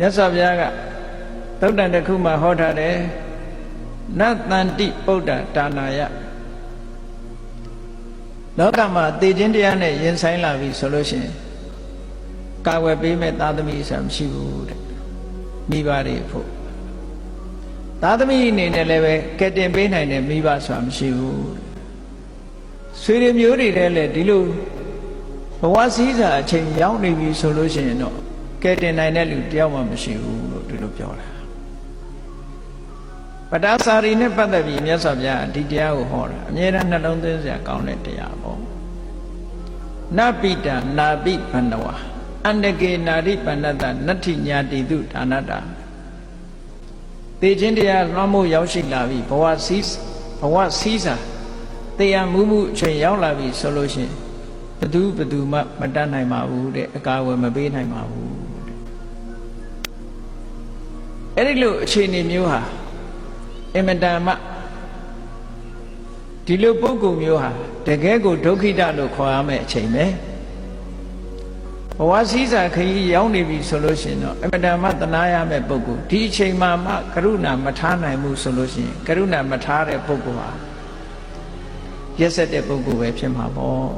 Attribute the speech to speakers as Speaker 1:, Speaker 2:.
Speaker 1: မြတ်စွာဘုရားကသုတ်တန်တစ်ခုမှဟောထားတယ်နတ်တန်တိပုဒ္ဒဒါနာယလောကမှာတည်ခြင်းတရားနဲ့ရင်ဆိုင်လာပြီဆိုလို့ရှိရင်ကာဝယ်ပေးမဲ့သာသမီဆိုတာမရှိဘူးတဲ့မိဘတွေဖို့သာသမီအနေနဲ့လည်းပဲကယ်တင်ပေးနိုင်တဲ့မိဘဆိုတာမရှိဘူးတဲ့ဆွေတွေမျိုးတွေတည်းလည်းဒီလိုဘဝစည်းစာအချိန်ရောက်နေပြီဆိုလို့ရှိရင်တော့ ကယ်တင်နိုင်တဲ့လူတယောက်မှမရှိဘူးလို့ဒီလိုပြောတာပတာစာရီနဲ့ပတ်သက်ပြီးမြတ်စွာဘုရားဒီတရားကိုဟောတာအမြဲတမ်းနှလုံးသွင်းစရာကောင်းတဲ့တရားပေါ့နပိတနာပိဘန္နဝအန္တကေနာရိပန္နတနတ္ထိညာတိတုဒါနတာသေခြင်းတရားလွှမ်းမိုးရောက်ရှိလာပြီဘဝစည်းဘဝစည်းစာတရားမှုမှုအချိန်ရောက်လာပြီဆိုလို့ရှိရင်ဘသူဘသူမှမတတ်နိုင်ပါဘူးတဲ့အကာအကွယ်မပေးနိုင်ပါဘူး အဲ့ဒီလိုအခြေအနေမျိုးဟာအင်မတန်မှဒီလိုပုံကုမျိုးဟာတကယ်ကိုဒုက္ခိတလို့ခေါ်ရမယ့်အချိန်ပဲဘဝစည်းစာခရီးရောက်နေပြီဆိုလို့ရှိရင်တော့အင်မတန်မှတနာရမယ့်ပုဂ္ဂိုလ်ဒီအချိန်မှာမှကရုဏာမထားနိုင်ဘူးဆိုလို့ရှိရင်ကရုဏာမထားတဲ့ပုဂ္ဂိုလ်ဟာရက်ဆက်တဲ့ပုဂ္ဂိုလ်ပဲဖြစ်မှာပေါ့